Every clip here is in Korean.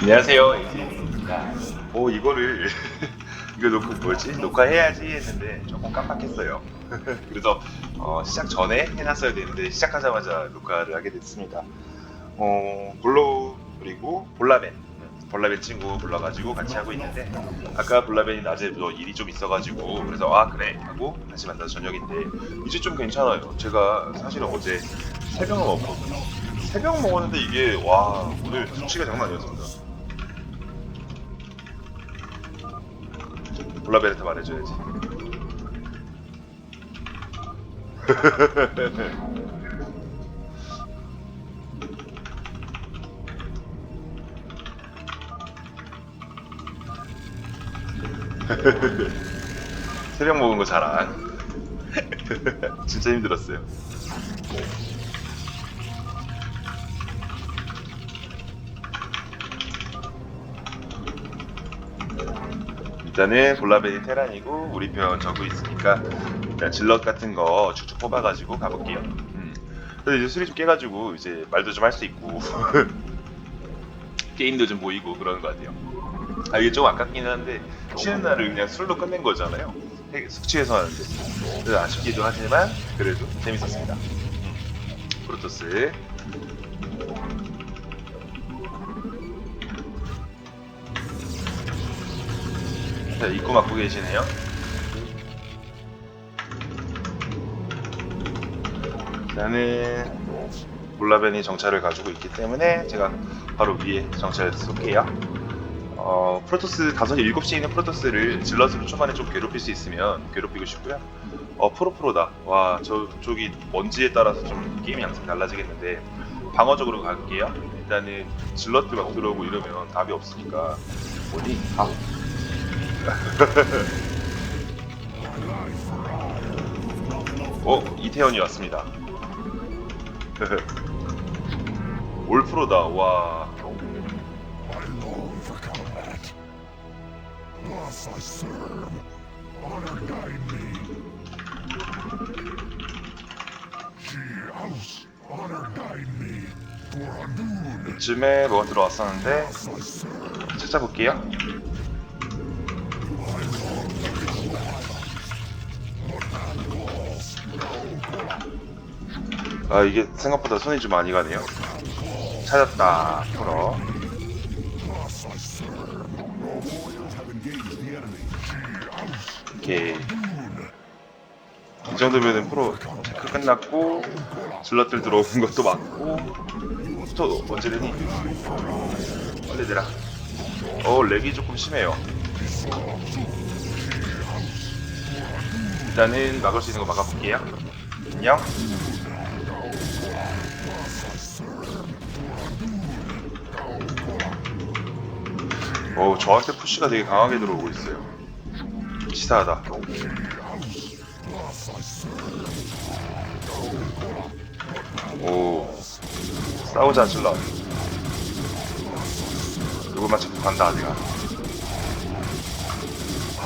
안녕하세요. 에이지입니다. 오 이거를 이거 녹화 뭐지? 녹화해야지 했는데 조금 깜빡했어요. 그래서 어, 시작 전에 해놨어야 되는데 시작하자마자 녹화를 하게 됐습니다. 어, 볼로우 그리고 볼라벤 볼라벤 친구 불러가지고 같이 하고 있는데 아까 볼라벤이 낮에 뭐 일이 좀 있어가지고 그래서 아 그래 하고 다시 만나서 저녁인데 이제 좀 괜찮아요. 제가 사실은 어제 새벽을 먹었거든요. 새벽 먹었는데 이게 와 오늘 수치가 장난 아니었습니다. 볼라벤한테 말해줘야지. 새벽 먹은 거 자랑. 진짜 힘들었어요. 일단은 볼라벤이 테란이고 우리 편 저구 있으니까 일단 질럿 같은 거 쭉쭉 뽑아가지고 가볼게요. 음. 그래서 이제 술이 좀 깨가지고 이제 말도 좀 할 수 있고 게임도 좀 보이고 그러는 것 같아요. 아 이게 좀 아깝긴 한데 쉬는 날을 그냥 술로 끝낸 거잖아요. 해- 숙취해서 하는데 그래서 아쉽기도 하지만 그래도 재밌었습니다. 음. 프로토스 자 입구 막고 계시네요. 나는 볼라벤이 정찰을 가지고 있기 때문에 제가 바로 위에 정찰 쏠게요. 어, 프로토스 5시 7시에 있는 프로토스를 질럿으로 초반에 좀 괴롭힐 수 있으면 괴롭히고 싶고요. 어, 프로프로다. 와, 저쪽이 먼지에 따라서 좀 게임 양상이 달라지겠는데 방어적으로 갈게요. 일단은 질럿들 막 들어오고 이러면 답이 없으니까 어디? 아. 어, 이태원이 왔습니다. 올 프로다. 와. 이쯤에 뭐가 들어왔었는데. 찾아볼게요. 아 이게 생각보다 손이 좀 많이 가네요. 찾았다. 풀어. 오케이. 이 정도면은 프로 체크 끝났고 질럿들 들어오는 것도 맞고 또 언제 되니? 빨리 내라. 어 렉이 조금 심해요. 일단은 막을 수 있는 거 막아볼게요. 안녕. 어 저한테 푸시가 되게 강하게 들어오고 있어요. 치사하다. 오 싸우자 질러 이거만 잡고 간다 내가.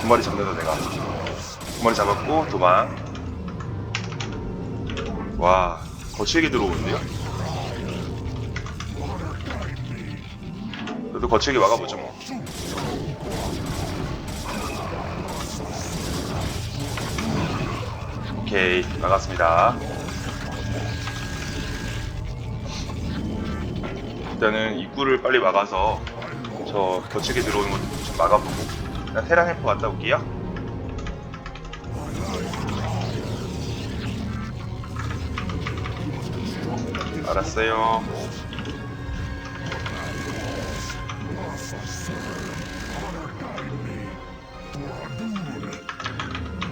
두 마리 잡는다 내가. 두 마리 잡았고 도망. 와 거칠게 들어오는데요? 그래도 거칠게 막아보죠 뭐 오케이 막았습니다. 일단은 입구를 빨리 막아서 저 거치게 들어오는 것좀 막아보고. 일단 테랑 헬프 갔다 올게요. 알았어요.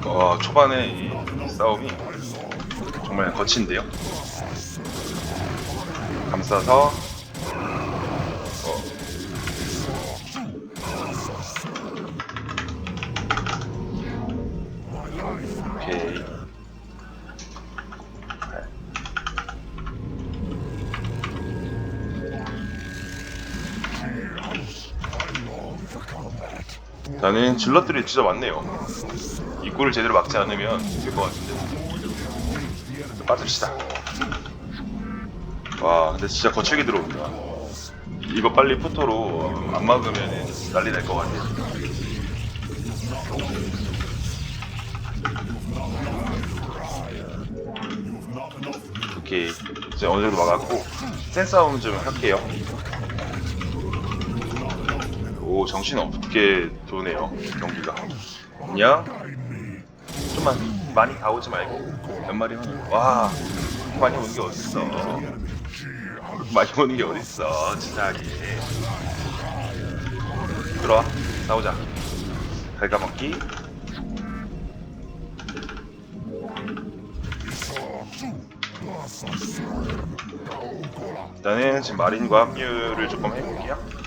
어, 초반에 이 싸움이 정말 거친데요 감싸서 어. 오케이. 나는 질럿들이 진짜 많네요. 입구를 제대로 막지 않으면 될 것 같은데. 빠집시다. 와, 근데 진짜 거칠게 들어온다. 이거 빨리 포토로 안 막으면 난리 날 것 같아요. 오케이 이제 어느 정도 막았고 센 싸움 좀 할게요. 오 정신 없게 도네요 경기가. 그냥 좀만 많이 다 오지 말고 몇 마리만 와 많이 오는 게 어딨어? 많이 오는 게 어딨어 치사하게 들어와 싸우자. 갉아먹기? 일단은 지금 마린과 합류를 조금 해볼게요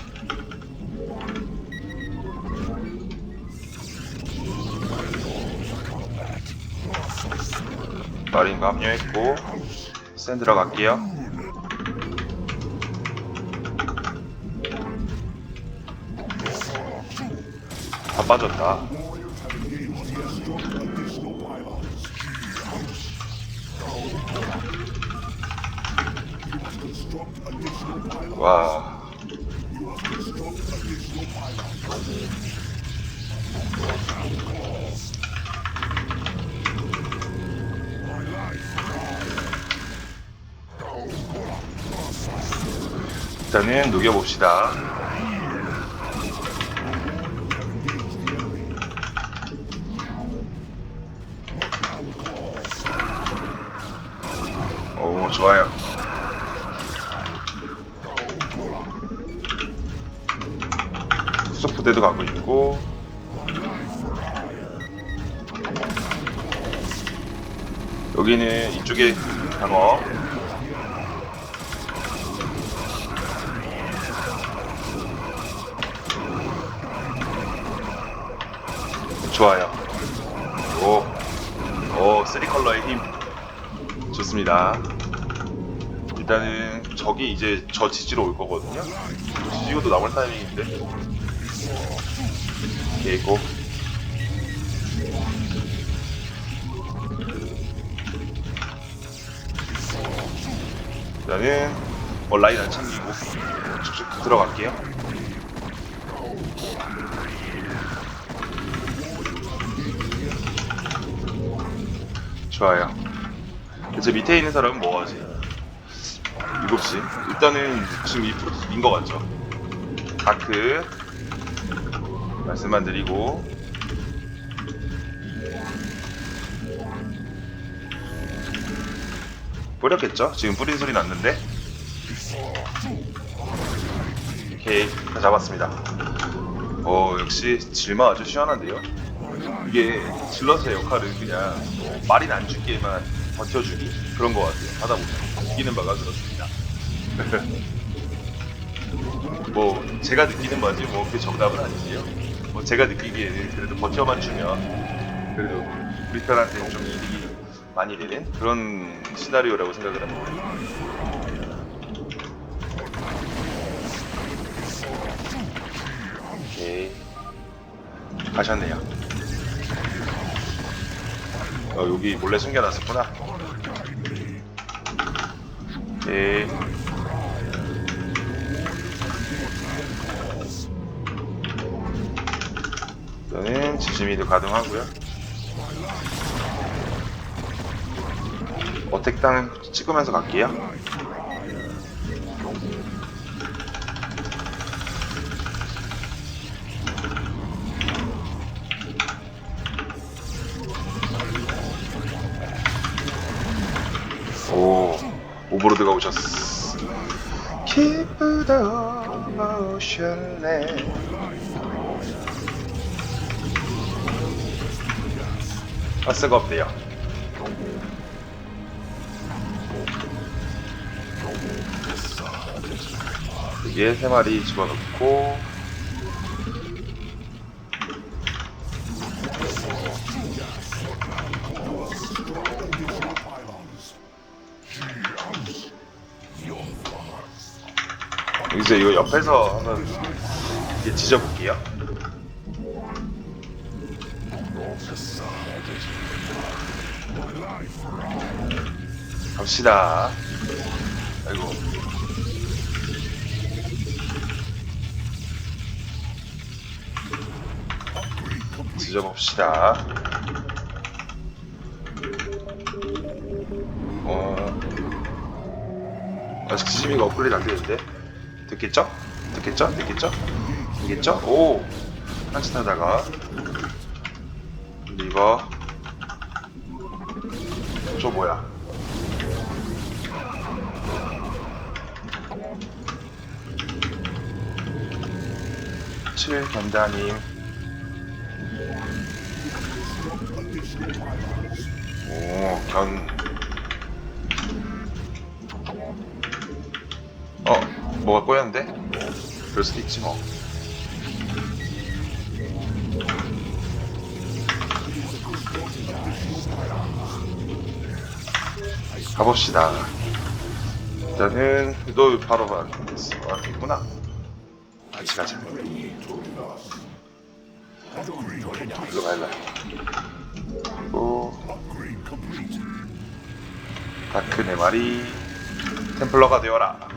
마린과 합류했고 센 들어갈게요. 다 빠졌다. 와 일단은 녹여봅시다. 오 좋아요. 수석 부대도 가고 있고. 여기는 이쪽에 방어 좋아요. 오, 오 쓰리 컬러의 힘. 좋습니다. 일단은 적이 이제 저 지지로 올 거거든요. 지지고도 나올 타이밍인데. 개고. 일단은 어, 라인 안 챙기고 쭉쭉 들어갈게요 좋아요. 이제 밑에 있는 사람은 뭐 하지? 7시? 일단은 지금 이 프로토스인 것 같죠? 다크. 말씀만 드리고. 뿌렸겠죠? 지금 뿌린 소리 났는데? 오케이. 다 잡았습니다. 오 역시 질마 아주 시원한데요 이게 질럿의 역할은 그냥 말이 안 죽게만 버텨주기 그런 것 같아요. 하다 보면. 느끼는 바가 그렇습니다. 뭐 제가 느끼는 바지 뭐 그게 정답은 아니지요. 뭐 제가 느끼기에는 그래도 버텨만 주면 그래도 우리 편한테는 좀 이득이 많이 되는 그런 시나리오라고 생각을 합니다. 오케이. 가셨네요 어, 여기 몰래 숨겨놨었구나. 오케이. 일단은 지심이도 가동하고요. 어택 땅 찍으면서 갈게요. 오셨어. Keep the motionless. 가스가 없대요. 여기에 세 마리 집어넣고 이제 이거 옆에서 한번 이게 지져볼게요. 갑시다. 아이고. 지져봅시다. 어. 아직 지짐이가 업그레이드 안 되는데. 됐겠죠? 됐겠죠? 됐겠죠? 됐겠죠? 오! 한치. 근데 이거. 저 뭐야? 칠 견다님. 오, 견. 뭐가 꼬였는데? 그럴 수도 있지 뭐. 가봅시다. 일단은 너 바로 왔겠구나. 같이 가자. 일로 가, 일로 가. 그리고. 다크 네 마리 템플러가 되어라.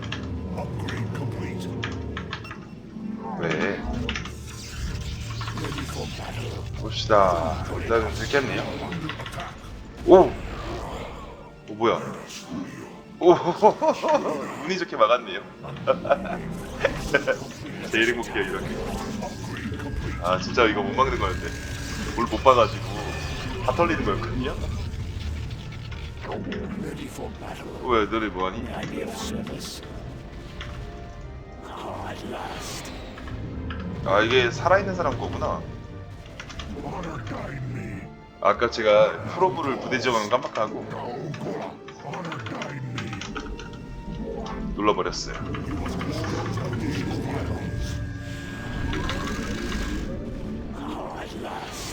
봅시다. 일단은 됐겠네요. 오! 오, 뭐야? 오! 운이 좋게 막았네요. 제일 행복해요, 이런 게. 아, 진짜 이거 못 막는 거였는데. 뭘못 봐가지고 다 털리는 거였거든요? 왜, 너네 뭐하니? 아, 이게 살아있는 사람 거구나. 아까 제가 프로브를 부대 지원을 깜빡하고. 눌러버렸어요.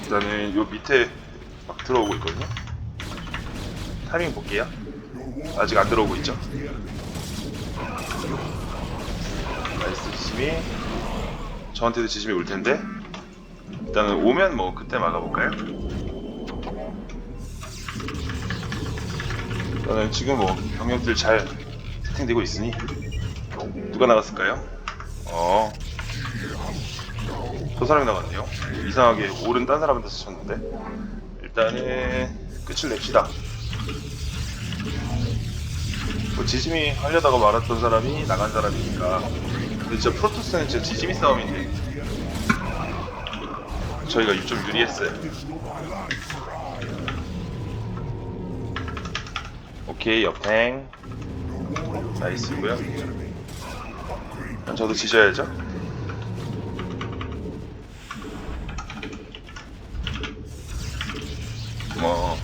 일단은 요 밑에 막 들어오고 있거든요. 타이밍 볼게요. 아직 안 들어오고 있죠. 나이스 지심이 저한테도 지심이 올 텐데 일단은 오면 뭐 그때 막아볼까요? 일단은 지금 뭐 병력들 잘 세팅되고 있으니 누가 나갔을까요? 어. 저 사람이 나갔네요. 이상하게 오른 딴 사람한테 쓰셨는데 일단은 끝을 냅시다. 뭐 지짐이 하려다가 말았던 사람이 나간 사람이니까 근데 진짜 프로토스는 진짜 지짐이 싸움인데 저희가 좀 유리했어요. 오케이 옆탱 나이스고요. 저도 지져야죠. 뭐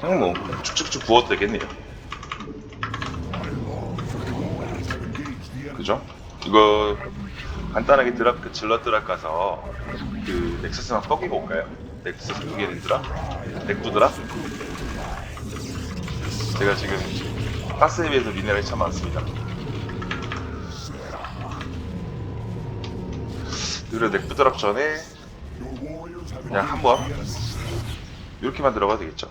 그냥 뭐 쭉쭉쭉 부어도 되겠네요. 그죠? 이거 간단하게 드랍 그 질러 드랍 가서 그 넥서스만 뻐기고 올까요? 넥서스 두 개는 드랍? 넥부 드랍? 제가 지금 가스에 비해서 미네랄이 참 많습니다. 그래 넥부 드랍 전에 그냥 한번 이렇게만 들어가도 되겠죠?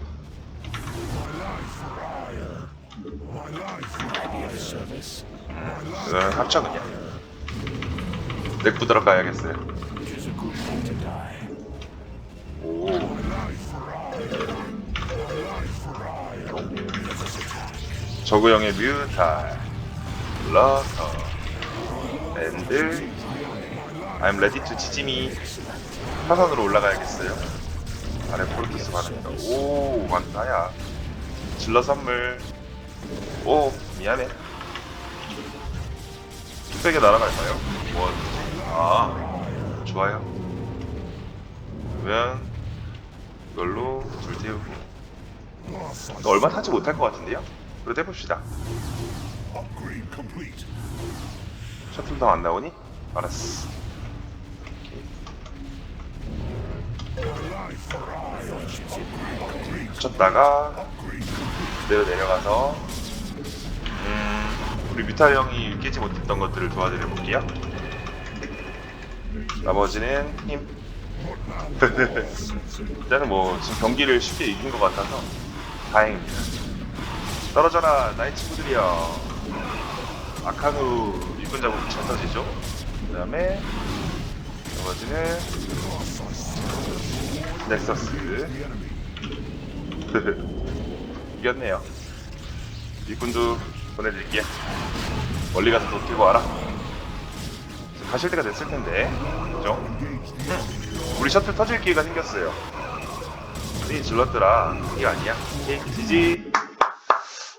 음, 이거는 합쳐 그냥 넥부 들어 가야겠어요. Tis a good way to die. 오. 저구형의 뮤탈. 러터 랜드. I'm ready to 지짐이 화산으로 올라가야겠어요. 아래 포르투스 반응이다 오 완다야 질러 선물. 오 미안해 뚝배기 날아갈까요? 뭐, 아, 좋아요. 그러면 이걸로 불태우기. 너 얼마 타지 못할 것 같은데요? 그래도 해봅시다. 셔틀도 안 나오니? 알았어. 쳤다가 내려 내려가서 음, 우리 뮤탈 형이 깨지 못했던 것들을 도와드려 볼게요. 나머지는 힘. 일단은 뭐 지금 경기를 쉽게 이긴 것 같아서 다행입니다. 떨어져라 나의 친구들이여. 아카누 일꾼 작업이 잘 터지죠. 그 다음에 나머지는 넥서스 이겼네요. 일꾼도 보내드릴게요. 멀리 가서 도 뛰고 와라. 가실 때가 됐을 텐데, 그죠? 우리 셔틀 터질 기회가 생겼어요. 이 질렀더라. 이게 아니야. 오케이, 지지.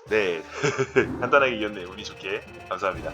네. 간단하게 이겼네요. 운이 좋게. 감사합니다.